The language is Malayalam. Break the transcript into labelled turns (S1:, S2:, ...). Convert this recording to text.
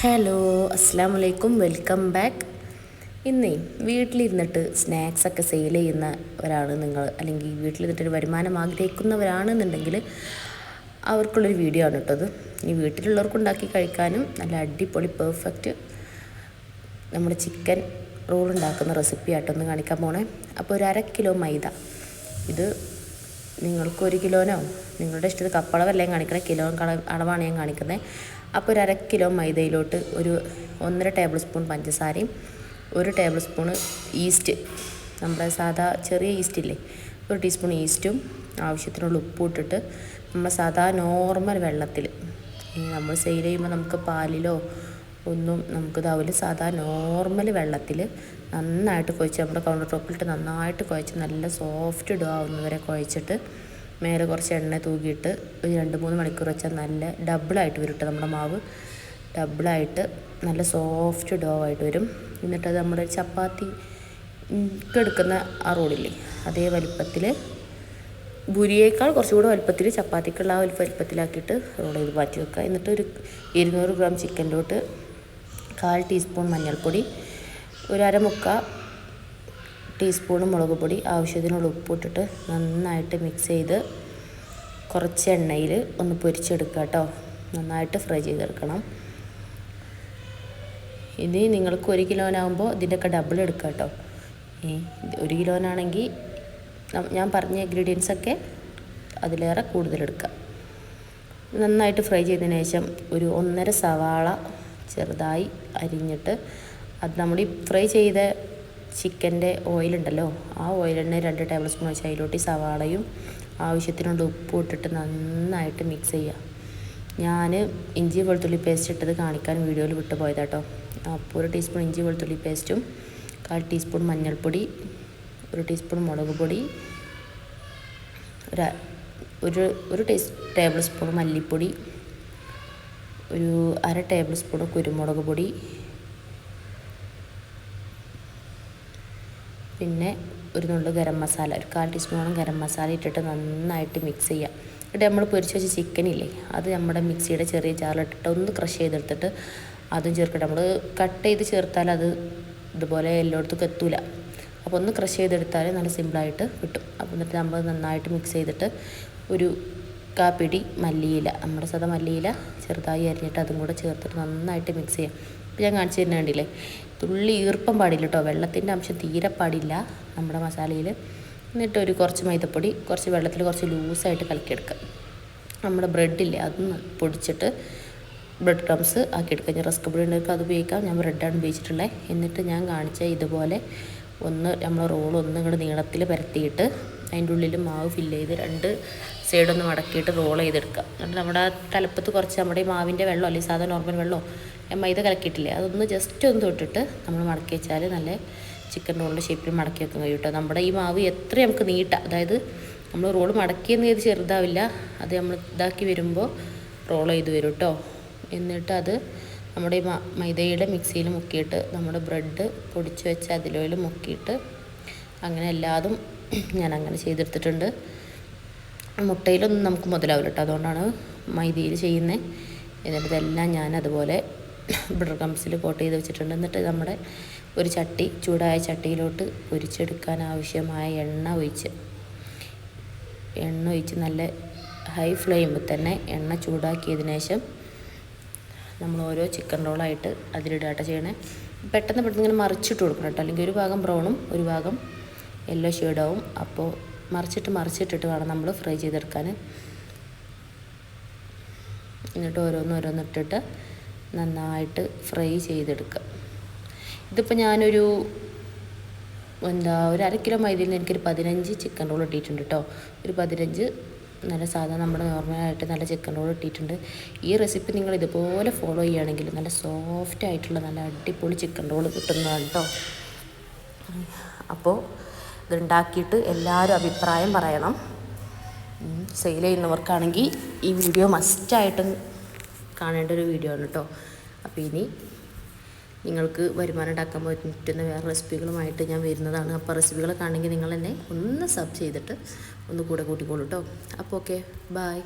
S1: ഹലോ അസ്സാം വലൈക്കും വെൽക്കം ബാക്ക്. ഇന്നേ വീട്ടിലിരുന്നിട്ട് സ്നാക്സൊക്കെ സെയിൽ ചെയ്യുന്നവരാണ് നിങ്ങൾ അല്ലെങ്കിൽ വീട്ടിലിരുന്നിട്ട് ഒരു വരുമാനം ആഗ്രഹിക്കുന്നവരാണെന്നുണ്ടെങ്കിൽ അവർക്കുള്ളൊരു വീഡിയോ ആണ് കേട്ടത് ഈ വീട്ടിലുള്ളവർക്ക് ഉണ്ടാക്കി കഴിക്കാനും നല്ല അടിപൊളി പെർഫെക്റ്റ് നമ്മൾ ചിക്കൻ റോൾ ഉണ്ടാക്കുന്ന റെസിപ്പി ആയിട്ടൊന്ന് കാണിക്കാൻ പോണേ. അപ്പോൾ ഒരു അര കിലോ മൈദ. ഇത് നിങ്ങൾക്ക് ഒരു കിലോനോ നിങ്ങളുടെ ഇഷ്ടത്തിൽ കപ്പളവല്ലേ കാണിക്കണേ കിലോ അളവാണ് ഞാൻ കാണിക്കുന്നത്. അപ്പോൾ ഒരു അര കിലോ മൈദയിലോട്ട് ഒരു ഒന്നര ടേബിൾ സ്പൂൺ പഞ്ചസാരയും ഒരു ടേബിൾ സ്പൂൺ ഈസ്റ്റ്. നമ്മുടെ സാധാ ചെറിയ ഈസ്റ്റ് ഇല്ലേ ഒരു ടീസ്പൂൺ ഈസ്റ്റും ആവശ്യത്തിനുള്ള ഉപ്പും ഇട്ടിട്ട് നമ്മൾ സാധാ നോർമൽ വെള്ളത്തിൽ. നമ്മൾ സെയിൽ ചെയ്യുമ്പോൾ നമുക്ക് പാലിലോ ഒന്നും നമുക്ക് ഇതാവില്ല. സാധാ നോർമൽ വെള്ളത്തിൽ നന്നായിട്ട് കുഴച്ച് നമ്മുടെ കൗണ്ടർ ടോപ്പിലിട്ട് നന്നായിട്ട് കുഴച്ച് നല്ല സോഫ്റ്റ് ഇടുക ആവുന്നവരെ കുഴച്ചിട്ട് മേലെ കുറച്ച് എണ്ണ തൂക്കിയിട്ട് ഒരു രണ്ട് മൂന്ന് മണിക്കൂർ വെച്ചാൽ നല്ല ഡബിളായിട്ട് വരും കേട്ടോ നമ്മുടെ മാവ്. ഡബിളായിട്ട് നല്ല സോഫ്റ്റ് ഡോ ആയിട്ട് വരും. അത് നമ്മുടെ ചപ്പാത്തി എടുക്കുന്ന ആ റോളില്ലേ അതേ വലിപ്പത്തിൽ ഭൂരിയേക്കാൾ കുറച്ചുകൂടെ വലുപ്പത്തിൽ ചപ്പാത്തിക്കുള്ള ആ വലുപ്പത്തിലാക്കിയിട്ട് റോൾ ചെയ്ത് മാറ്റി വെക്കുക. എന്നിട്ട് ഒരു ഇരുന്നൂറ് ഗ്രാം ചിക്കനിലോട്ട് കാൽ ടീസ്പൂൺ മഞ്ഞൾപ്പൊടി ഒരു അരമുക്ക ടീസ്പൂൺ മുളക് പൊടി ആവശ്യത്തിനുള്ള ഉപ്പിട്ടിട്ട് നന്നായിട്ട് മിക്സ് ചെയ്ത് കുറച്ച് എണ്ണയിൽ ഒന്ന് പൊരിച്ചെടുക്കുക കേട്ടോ നന്നായിട്ട് ഫ്രൈ ചെയ്തെടുക്കണം. ഇനി നിങ്ങൾക്ക് ഒരു കിലോനാകുമ്പോൾ ഇതിന്റെയൊക്കെ ഡബിൾ എടുക്കുക കേട്ടോ ഒരു കിലോനാണെങ്കിൽ ഞാൻ പറഞ്ഞ ഇൻഗ്രീഡിയൻസ് ഒക്കെ അതിലേറെ കൂടുതലെടുക്കുക നന്നായിട്ട് ഫ്രൈ ചെയ്തതിന് ശേഷം ഒരു ഒന്നര സവാള ചെറുതായി അരിഞ്ഞിട്ട് അത് നമ്മൾ ഈ ഫ്രൈ ചെയ്ത ചിക്കന്റെ ഓയിലുണ്ടല്ലോ ആ ഓയിലെണ്ണ രണ്ട് ടേബിൾ സ്പൂൺ വെച്ച് അതിലോട്ട് സവാളയും ആവശ്യത്തിനുള്ള ഉപ്പും ഇട്ടിട്ട് നന്നായിട്ട് മിക്സ് ചെയ്യുക ഞാൻ ഇഞ്ചി വെളുത്തുള്ളി പേസ്റ്റ് ഇട്ടത് കാണിക്കാൻ വീഡിയോയിൽ വിട്ടു പോയതാട്ടോ. അപ്പോൾ ഒരു ടീസ്പൂൺ ഇഞ്ചി വെളുത്തുള്ളി പേസ്റ്റും കാൽ ടീസ്പൂൺ മഞ്ഞൾപ്പൊടി ഒരു ടീസ്പൂൺ മുളക് പൊടി ഒരു ഒരു ടീസ് ടേബിൾ സ്പൂൺ മല്ലിപ്പൊടി ഒരു അര ടേബിൾ സ്പൂൺ കുരുമുളക് പൊടി പിന്നെ ഒരു നുള്ളു ഗരം മസാല ഒരു കാൽ ടീസ്പൂണോളം ഗരം മസാല ഇട്ടിട്ട് നന്നായിട്ട് മിക്സ് ചെയ്യുക എന്നിട്ട് നമ്മൾ പൊരിച്ച് വെച്ച ചിക്കനില്ലേ അത് നമ്മുടെ മിക്സിയുടെ ചെറിയ ജാറിലിട്ടിട്ട് ഒന്ന് ക്രഷ് ചെയ്തെടുത്തിട്ട് അതും ചേർക്കട്ടെ. നമ്മൾ കട്ട് ചെയ്ത് ചേർത്താൽ അത് ഇതുപോലെ എല്ലായിടത്തും എത്തൂല. അപ്പോൾ ഒന്ന് ക്രഷ് ചെയ്തെടുത്താൽ നല്ല സിമ്പിളായിട്ട് കിട്ടും. അപ്പോൾ എന്നിട്ട് നമ്മൾ നന്നായിട്ട് മിക്സ് ചെയ്തിട്ട് ഒരു കാപ്പിടി മല്ലിയില നമ്മുടെ സദാ മല്ലിയില ചെറുതായി അരിഞ്ഞിട്ട് അതും കൂടെ ചേർത്തിട്ട് നന്നായിട്ട് മിക്സ് ചെയ്യാം. ഇപ്പം ഞാൻ കാണിച്ചു തരുന്ന കണ്ടില്ലേ തുള്ളി ഈർപ്പം പാടില്ല കേട്ടോ. വെള്ളത്തിന്റെ അംശം തീരെ പാടില്ല നമ്മുടെ മസാലയിൽ. എന്നിട്ട് ഒരു കുറച്ച് മൈദപ്പൊടി കുറച്ച് വെള്ളത്തിൽ കുറച്ച് ലൂസായിട്ട് കലക്കിയെടുക്കുക. നമ്മുടെ ബ്രെഡില്ലേ അതൊന്ന് പൊടിച്ചിട്ട് ബ്രെഡ് ക്രംസ് ആക്കിയെടുക്കുക. ഞാൻ റസ്ക് ബ്രെഡ് ഉണ്ടെങ്കിൽ അത് ഉപയോഗിക്കാം. ഞാൻ ബ്രെഡാണ് ഉപയോഗിച്ചിട്ടുള്ളത് എന്നിട്ട് ഞാൻ കാണിച്ച ഇതുപോലെ ഒന്ന് നമ്മൾ റോൾ ഒന്ന് ഇങ്ങോട്ട് നീളത്തിൽ പരത്തിയിട്ട് അതിന്റെ ഉള്ളിൽ മാവ് ഫില്ല് ചെയ്ത് രണ്ട് സൈഡൊന്ന് മടക്കിയിട്ട് റോൾ ചെയ്തെടുക്കുക. എന്നിട്ട് നമ്മുടെ തലപ്പത്ത് കുറച്ച് നമ്മുടെ ഈ മാവിന്റെ വെള്ളം അല്ലെങ്കിൽ സാധാ നോർമൽ വെള്ളമോ മൈദ കലക്കിയിട്ടില്ലേ അതൊന്ന് ജസ്റ്റ് ഒന്ന് തൊട്ടിട്ട് നമ്മൾ മടക്കി വെച്ചാൽ നല്ല ചിക്കൻ റോളിന്റെ ഷേപ്പിൽ മടക്കി വെക്കാൻ കഴിയും കേട്ടോ നമ്മുടെ ഈ മാവ് എത്ര നമുക്ക് നീട്ടാം. അതായത് നമ്മൾ റോൾ മടക്കിയെന്ന് ചെയ്ത് ചെറുതാവില്ല അത് നമ്മൾ ഇതാക്കി വരുമ്പോൾ റോൾ ചെയ്ത് വരും കേട്ടോ എന്നിട്ട് അത് നമ്മുടെ മൈദയുടെ മിക്സിയിൽ മുക്കിയിട്ട് നമ്മുടെ ബ്രെഡ് പൊടിച്ച് വെച്ച് അതിലോയിൽ മുക്കിയിട്ട് അങ്ങനെ എല്ലാതും ഞാൻ അങ്ങനെ ചെയ്തെടുത്തിട്ടുണ്ട്. മുട്ടയിലൊന്നും നമുക്ക് മുതലാവില്ല കേട്ടോ അതുകൊണ്ടാണ് മൈദയിൽ ചെയ്യുന്നത് എന്നിട്ട് ഇതെല്ലാം ഞാൻ അതുപോലെ ബ്രെഡ് കംസിൽ കോട്ട് ചെയ്ത് വെച്ചിട്ടുണ്ട്. എന്നിട്ട് നമ്മുടെ ഒരു ചട്ടി ചൂടായ ചട്ടിയിലോട്ട് പൊരിച്ചെടുക്കാൻ ആവശ്യമായ എണ്ണ ഒഴിച്ച് എണ്ണ ഒഴിച്ച് നല്ല ഹൈ ഫ്ലെയിമിൽ തന്നെ എണ്ണ ചൂടാക്കിയതിന് ശേഷം നമ്മൾ ഓരോ ചിക്കൻ റോളായിട്ട് അതിലിടാട്ട ചെയ്യണേ. പെട്ടെന്ന് പെട്ടെന്ന് ഇങ്ങനെ മറിച്ചിട്ട് കൊടുക്കണം കേട്ടോ അല്ലെങ്കിൽ ഒരു ഭാഗം ബ്രൗണും ഒരു ഭാഗം യെല്ലോ ഷെയ്ഡാവും. അപ്പോൾ മറിച്ചിട്ട് മറിച്ചിട്ടിട്ട് വേണം നമ്മൾ ഫ്രൈ ചെയ്തെടുക്കാൻ. എന്നിട്ട് ഓരോന്നോരോന്നിട്ടിട്ട് നന്നായിട്ട് ഫ്രൈ ചെയ്തെടുക്കുക. ഇതിപ്പോൾ ഞാനൊരു എന്താ ഒരു അര കിലോ മൈദയിൽ എനിക്കൊരു പതിനഞ്ച് ചിക്കൻ റോൾ ഇട്ടിട്ടുണ്ട് കേട്ടോ ഒരു പതിനഞ്ച് നല്ല സാധാ നമ്മുടെ നോർമലായിട്ട് നല്ല ചിക്കൻ റോൾ ഇട്ടിട്ടുണ്ട്. ഈ റെസിപ്പി നിങ്ങൾ ഇതുപോലെ ഫോളോ ചെയ്യുകയാണെങ്കിൽ നല്ല സോഫ്റ്റ് ആയിട്ടുള്ള നല്ല അടിപൊളി ചിക്കൻ റോൾ കിട്ടുന്നതാണ് കേട്ടോ അപ്പോൾ ഇതുണ്ടാക്കിയിട്ട് എല്ലാവരും അഭിപ്രായം പറയണം. സെയിൽ ചെയ്യുന്നവർക്കാണെങ്കിൽ ഈ വീഡിയോ മസ്റ്റായിട്ടും കാണേണ്ട ഒരു വീഡിയോ ആണ് കേട്ടോ അപ്പോൾ ഇനി നിങ്ങൾക്ക് വരുമാനം ഉണ്ടാക്കാൻ പറ്റുന്ന വേറെ റെസിപ്പികളുമായിട്ട് ഞാൻ വരുന്നതാണ്. അപ്പോൾ റെസിപ്പികളൊക്കെ ആണെങ്കിൽ നിങ്ങൾ എന്നെ ഒന്ന് സബ് ചെയ്തിട്ട് ഒന്ന് കൂടെ കൂട്ടിക്കോളൂ കേട്ടോ അപ്പോൾ ഓക്കെ ബായ്